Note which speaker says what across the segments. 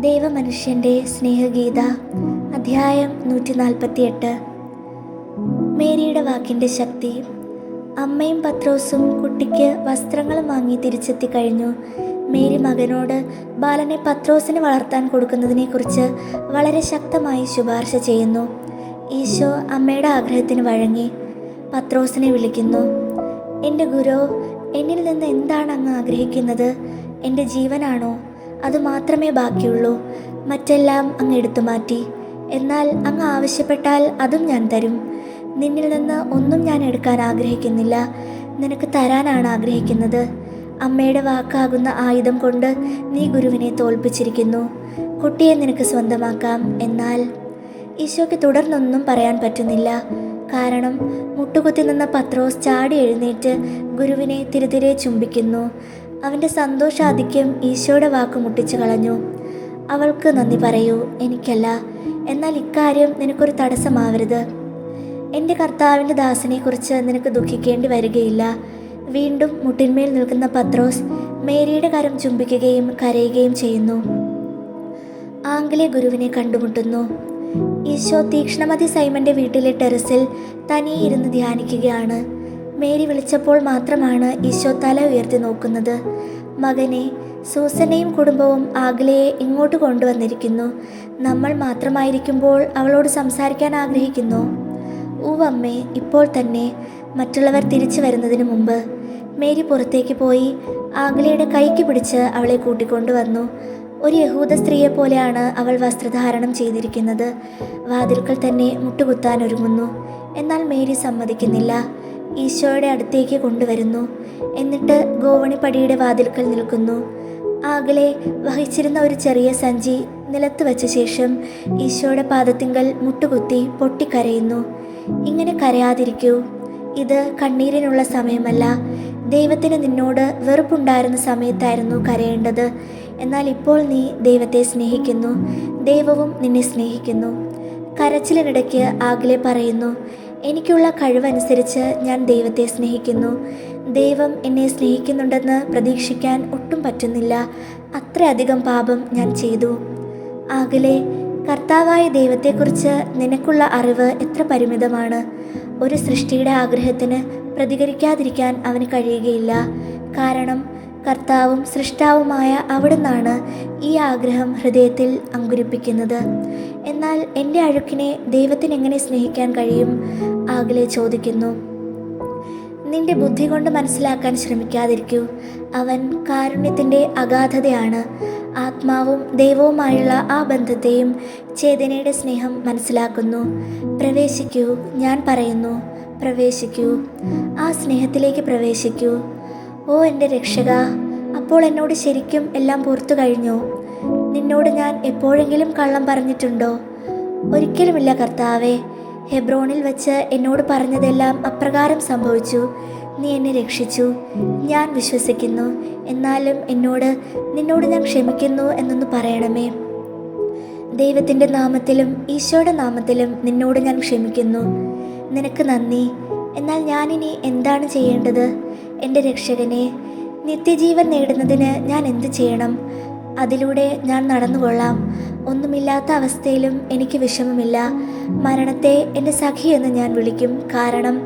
Speaker 1: ദൈവമനുഷ്യന്റെ സ്നേഹഗീത അധ്യായം നൂറ്റി നാൽപ്പത്തിയെട്ട് മേരിയുടെ വാക്കിന്റെ ശക്തി. അമ്മയും പത്രോസും കുട്ടിക്ക് വസ്ത്രങ്ങൾ വാങ്ങി തിരിച്ചെത്തി കഴിഞ്ഞു. മേരി മകനോട് ബാലനെ പത്രോസിന് വളർത്താൻ കൊടുക്കുന്നതിനെക്കുറിച്ച് വളരെ ശക്തമായി ശുപാർശ ചെയ്യുന്നു. ഈശോ അമ്മയുടെ ആഗ്രഹത്തിന് വഴങ്ങി. പത്രോസിനെ വിളിക്കുന്നു എന്റെ ഗുരു എന്നിൽ നിന്ന് എന്താണ് അങ്ങ് ആഗ്രഹിക്കുന്നത്? എന്റെ ജീവനാണോ? അത് മാത്രമേ ബാക്കിയുള്ളൂ. മറ്റെല്ലാം അങ്ങ് എടുത്തു മാറ്റി. എന്നാൽ അങ്ങ് ആവശ്യപ്പെട്ടാൽ അതും ഞാൻ തരും. നിന്നിൽ നിന്ന് ഒന്നും ഞാൻ എടുക്കാൻ ആഗ്രഹിക്കുന്നില്ല. നിനക്ക് തരാനാണ് ആഗ്രഹിക്കുന്നത്. അമ്മയുടെ വാക്കാകുന്ന ആയുധം കൊണ്ട് നീ ഗുരുവിനെ തോൽപ്പിച്ചിരിക്കുന്നു. കുട്ടിയെ നിനക്ക് സ്വന്തമാക്കാം. എന്നാൽ ഈശോയ്ക്ക് തുടർന്നൊന്നും പറയാൻ പറ്റുന്നില്ല. കാരണം മുട്ടുകുത്തി നിന്ന പത്രോസ് ചാടി എഴുന്നേറ്റ് ഗുരുവിനെ തിരുതിരെ ചുംബിക്കുന്നു. അവന്റെ സന്തോഷാധിക്യം ഈശോയുടെ വാക്ക് മുട്ടിച്ചു കളഞ്ഞു. അവൾക്ക് നന്ദി പറയൂ എനിക്കല്ല. എന്നാൽ ഇക്കാര്യം നിനക്കൊരു തടസ്സമാവരുത്. എന്റെ കർത്താവിന്റെ ദാസനെക്കുറിച്ച് നിനക്ക് ദുഃഖിക്കേണ്ടി വരികയില്ല. വീണ്ടും മുട്ടിന്മേൽ നിൽക്കുന്ന പത്രോസ് മേരിയുടെ കരം ചുംബിക്കുകയും കരയുകയും ചെയ്യുന്നു. ആംഗലെ ഗുരുവിനെ കണ്ടുമുട്ടുന്നു. ഈശോ തീക്ഷ്ണമതി സൈമന്റെ വീട്ടിലെ ടെറസിൽ തനിയെ ഇരുന്ന് ധ്യാനിക്കുകയാണ്. മേരി വിളിച്ചപ്പോൾ മാത്രമാണ് ഈശോ തല ഉയർത്തി നോക്കുന്നത്. മകനെ സൂസനയും കുടുംബവും ആഗ്ലയെ ഇങ്ങോട്ട് കൊണ്ടുവന്നിരിക്കുന്നു. നമ്മൾ മാത്രമായിരിക്കുമ്പോൾ അവളോട് സംസാരിക്കാൻ ആഗ്രഹിക്കുന്നു. ഊവമ്മേ ഇപ്പോൾ തന്നെ മറ്റുള്ളവർ തിരിച്ചു വരുന്നതിന് മുമ്പ് മേരി പുറത്തേക്ക് പോയി ആഗ്ലയുടെ കൈക്ക് പിടിച്ച് അവളെ കൂട്ടിക്കൊണ്ടുവന്നു ഒരു യഹൂദ സ്ത്രീയെ പോലെയാണ് അവൾ വസ്ത്രധാരണം ചെയ്തിരിക്കുന്നത്. വാതിൽക്കൽ തന്നെ മുട്ടുകുത്താൻ ഒരുങ്ങുന്നു. എന്നാൽ മേരി സമ്മതിക്കുന്നില്ല. ഈശോയുടെ അടുത്തേക്ക് കൊണ്ടുവരുന്നു. എന്നിട്ട് ഗോവണിപ്പടിയുടെ വാതിൽക്കൽ നിൽക്കുന്നു. ആകലെ വഹിച്ചിരുന്ന ഒരു ചെറിയ സഞ്ചി നിലത്ത് വെച്ച ശേഷം ഈശോയുടെ പാദത്തിങ്കൽ മുട്ടുകുത്തി പൊട്ടിക്കരയുന്നു. ഇങ്ങനെ കരയാതിരിക്കൂ. ഇത് കണ്ണീരിനുള്ള സമയമല്ല. ദൈവത്തിന് നിന്നോട് വെറുപ്പുണ്ടായിരുന്ന സമയത്തായിരുന്നു കരയേണ്ടത്. എന്നാൽ ഇപ്പോൾ നീ ദൈവത്തെ സ്നേഹിക്കുന്നു. ദൈവവും നിന്നെ സ്നേഹിക്കുന്നു. കരച്ചിലിനിടയ്ക്ക് ആഗ്ലെ പറയുന്നു എനിക്കുള്ള കഴിവനുസരിച്ച് ഞാൻ ദൈവത്തെ സ്നേഹിക്കുന്നു. ദൈവം എന്നെ സ്നേഹിക്കുന്നുണ്ടെന്ന് പ്രതീക്ഷിക്കാൻ ഒട്ടും പറ്റുന്നില്ല. അത്രയധികം പാപം ഞാൻ ചെയ്തു. ആകലെ കർത്താവായ ദൈവത്തെക്കുറിച്ച് നിനക്കുള്ള അറിവ് എത്ര പരിമിതമാണ്. ഒരു സൃഷ്ടിയുടെ ആഗ്രഹത്തിന് പ്രതികരിക്കാതിരിക്കാൻ അവന് കഴിയുകയില്ല. കാരണം കർത്താവും സൃഷ്ടാവുമായ അവിടുന്നാണ് ഈ ആഗ്രഹം ഹൃദയത്തിൽ അങ്കുരിപ്പിക്കുന്നത്. എന്നാൽ എന്റെ അഴുക്കിനെ ദൈവത്തിന് എങ്ങനെ സ്നേഹിക്കാൻ കഴിയും? ആഗലെ ചോദിക്കുന്നു. നിന്റെ ബുദ്ധി കൊണ്ട് മനസ്സിലാക്കാൻ ശ്രമിക്കാതിരിക്കൂ. അവൻ കാരുണ്യത്തിന്റെ അഗാധതയാണ്. ആത്മാവും ദൈവവുമായുള്ള ആ ബന്ധത്തെയും ചേതനയുടെ സ്നേഹം മനസ്സിലാക്കുന്നു. പ്രവേശിക്കൂ ഞാൻ പറയുന്നു. പ്രവേശിക്കൂ. ആ സ്നേഹത്തിലേക്ക് പ്രവേശിക്കൂ. ഓ എന്റെ രക്ഷക അപ്പോൾ എന്നോട് ശരിക്കും എല്ലാം പുറത്തു കഴിഞ്ഞോ. നിന്നോട് ഞാൻ എപ്പോഴെങ്കിലും കള്ളം പറഞ്ഞിട്ടുണ്ടോ? ഒരിക്കലുമില്ല കർത്താവേ. ഹെബ്രോണിൽ വച്ച് എന്നോട് പറഞ്ഞതെല്ലാം അപ്രകാരം സംഭവിച്ചു. നീ എന്നെ രക്ഷിച്ചു. ഞാൻ വിശ്വസിക്കുന്നു. എന്നാലും എന്നോട് നിന്നോട് ഞാൻ ക്ഷമിക്കുന്നു എന്നൊന്ന് പറയണമേ. ദൈവത്തിന്റെ നാമത്തിലും ഈശോയുടെ നാമത്തിലും നിന്നോട് ഞാൻ ക്ഷമിക്കുന്നു. നിനക്ക് നന്ദി. എന്നാൽ ഞാനിനി എന്താണ് ചെയ്യേണ്ടത്? എന്റെ രക്ഷകനെ നിത്യജീവൻ നേടുന്നതിന് ഞാൻ എന്തു ചെയ്യണം? അതിലൂടെ ഞാൻ നടന്നുകൊള്ളാം. ഒന്നുമില്ലാത്ത അവസ്ഥയിലും എനിക്ക് വിഷമമില്ല. മരണത്തെ എന്റെ സഖി എന്ന് ഞാൻ വിളിക്കും. കാരണം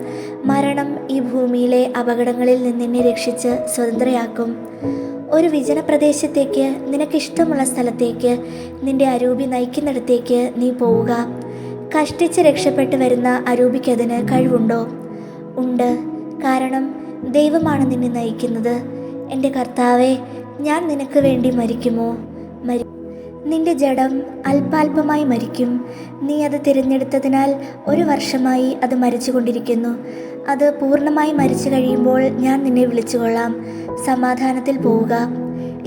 Speaker 1: മരണം ഈ ഭൂമിയിലെ അപകടങ്ങളിൽ നിന്നെന്നെ രക്ഷിച്ച് സ്വതന്ത്രയാക്കും. ഒരു വിജന പ്രദേശത്തേക്ക് നിനക്കിഷ്ടമുള്ള സ്ഥലത്തേക്ക് നിന്റെ അരൂപി നയിക്കുന്നിടത്തേക്ക് നീ പോവുക. കഷ്ടിച്ച് രക്ഷപ്പെട്ടു വരുന്ന അരൂപിക്കതിന് കഴിവുണ്ടോ? ഉണ്ട്. കാരണം ദൈവമാണ് നിന്നെ നയിക്കുന്നത്. എന്റെ കർത്താവെ ഞാൻ നിനക്ക് വേണ്ടി മരിക്കുമോ? മരി നിന്റെ ജഡം അല്പാൽപമായി മരിക്കും. നീ അത് തിരഞ്ഞെടുത്തതിനാൽ ഒരു വർഷമായി അത് മരിച്ചുകൊണ്ടിരിക്കുന്നു. അത് പൂർണമായി മരിച്ചു കഴിയുമ്പോൾ ഞാൻ നിന്നെ വിളിച്ചുകൊള്ളാം. സമാധാനത്തിൽ പോവുക.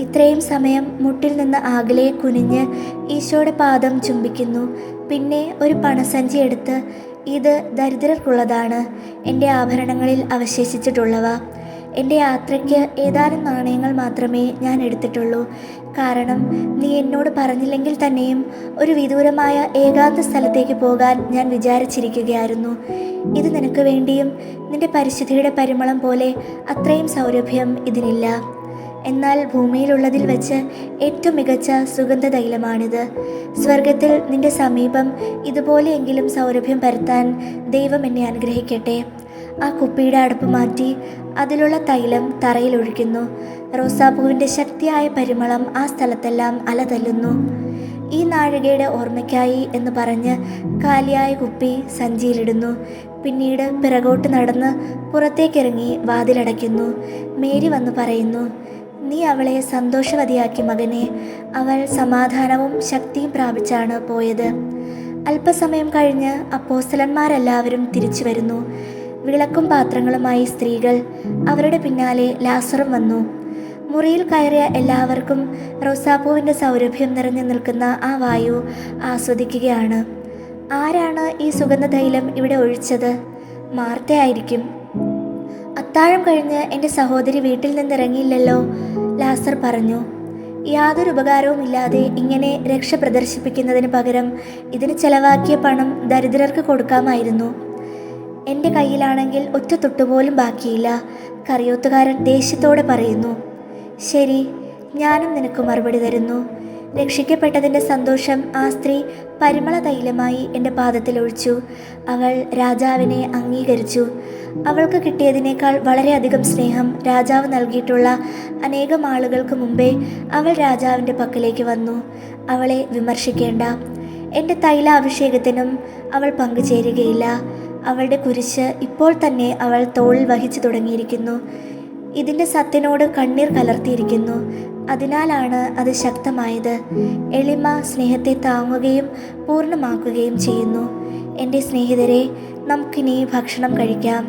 Speaker 1: ഇത്രയും സമയം മുട്ടിൽ നിന്ന് ആകലെ കുനിഞ്ഞ് ഈശോയുടെ പാദം ചുംബിക്കുന്നു. പിന്നെ ഒരു പണസഞ്ചി എടുത്ത് ഇത് ദരിദ്രർക്കുള്ളതാണ്. എന്റെ ആഭരണങ്ങളിൽ അവശേഷിച്ചിട്ടുള്ളവ. എന്റെ യാത്രയ്ക്ക് ഏതാനും നാണയങ്ങൾ മാത്രമേ ഞാൻ എടുത്തിട്ടുള്ളൂ. കാരണം നീ എന്നോട് പറഞ്ഞില്ലെങ്കിൽ തന്നെയും ഒരു വിദൂരമായ ഏകാന്ത സ്ഥലത്തേക്ക് പോകാൻ ഞാൻ വിചാരിച്ചിരിക്കുകയായിരുന്നു. ഇത് നിനക്ക് വേണ്ടിയും നിന്റെ പരിശുദ്ധിയുടെ പരിമളം പോലെ അത്രയും സൗരഭ്യം ഇതിനില്ല. എന്നാൽ ഭൂമിയിലുള്ളതിൽ വച്ച് ഏറ്റവും മികച്ച സുഗന്ധ തൈലമാണിത് സ്വർഗത്തിൽ നിന്റെ സമീപം ഇതുപോലെയെങ്കിലും സൗരഭ്യം പരത്താൻ ദൈവം എന്നെ അനുഗ്രഹിക്കട്ടെ. ആ കുപ്പിയുടെ അടുപ്പ് മാറ്റി അതിലുള്ള തൈലം തറയിൽ ഒഴിക്കുന്നു. റോസാപ്പൂവിന്റെ ശക്തിയായ പരിമളം ആ സ്ഥലത്തെല്ലാം അലതല്ലുന്നു. ഈ നാഴികയുടെ ഓർമ്മയ്ക്കായി എന്ന് പറഞ്ഞ് കാലിയായ കുപ്പി സഞ്ചിയിലിടുന്നു. പിന്നീട് പിറകോട്ട് നടന്ന് പുറത്തേക്കിറങ്ങി വാതിലടയ്ക്കുന്നു. മേരി വന്ന് പറയുന്നു നീ അവളെ സന്തോഷവതിയാക്കി മകനെ. അവൾ സമാധാനവും ശക്തിയും പ്രാപിച്ചാണ് പോയത്. അല്പസമയം കഴിഞ്ഞ് അപ്പോസ്തലന്മാരെല്ലാവരും തിരിച്ചു വരുന്നു. വിളക്കും പാത്രങ്ങളുമായി സ്ത്രീകൾ അവരുടെ പിന്നാലെ ലാസറും വന്നു. മുറിയിൽ കയറിയ എല്ലാവർക്കും റോസാപ്പൂവിന്റെ സൗരഭ്യം നിറഞ്ഞു നിൽക്കുന്ന ആ വായു ആസ്വദിക്കുകയാണ്. ആരാണ് ഈ സുഗന്ധതൈലം ഇവിടെ ഒഴിച്ചത്? മാർത്തയായിരിക്കും. അത്താഴം കഴിഞ്ഞ് എന്റെ സഹോദരി വീട്ടിൽ നിന്നിറങ്ങിയില്ലല്ലോ ലാസർ പറഞ്ഞു. യാതൊരു ഉപകാരവുമില്ലാതെ ഇങ്ങനെ രക്ഷ പ്രദർശിപ്പിക്കുന്നതിന് പകരം ഇതിന് ചെലവാക്കിയ പണം ദരിദ്രർക്ക് കൊടുക്കാമായിരുന്നു. എന്റെ കയ്യിലാണെങ്കിൽ ഒറ്റ തൊട്ടുപോലും ബാക്കിയില്ല കറിയോത്തുകാരൻ ദേഷ്യത്തോടെ പറയുന്നു. ശരി ഞാനും നിനക്ക് മറുപടി തരുന്നു. രക്ഷിക്കപ്പെട്ടതിന്റെ സന്തോഷം ആ സ്ത്രീ പരിമള തൈലമായി എന്റെ പാദത്തിൽ ഒഴിച്ചു. അവൾ രാജാവിനെ അംഗീകരിച്ചു. അവൾക്ക് കിട്ടിയതിനേക്കാൾ വളരെയധികം സ്നേഹം രാജാവ് നൽകിയിട്ടുള്ള അനേകം ആളുകൾക്ക് മുമ്പേ അവൾ രാജാവിന്റെ പക്കലേക്ക് വന്നു. അവളെ വിമർശിക്കേണ്ട. എന്റെ തൈല അഭിഷേകത്തിനും അവൾ പങ്കുചേരുകയില്ല. അവളുടെ കുരിശ് ഇപ്പോൾ തന്നെ അവൾ തോളിൽ വഹിച്ചു തുടങ്ങിയിരിക്കുന്നു. ഇതിന്റെ സത്തിനോട് കണ്ണീർ കലർത്തിയിരിക്കുന്നു. അതിനാലാണ് അത് ശക്തമായത്. എളിമ സ്നേഹത്തെ താങ്ങുകയും പൂർണമാക്കുകയും ചെയ്യുന്നു. എന്റെ സ്നേഹിതരെ നമുക്കിനി ഭക്ഷണം കഴിക്കാം.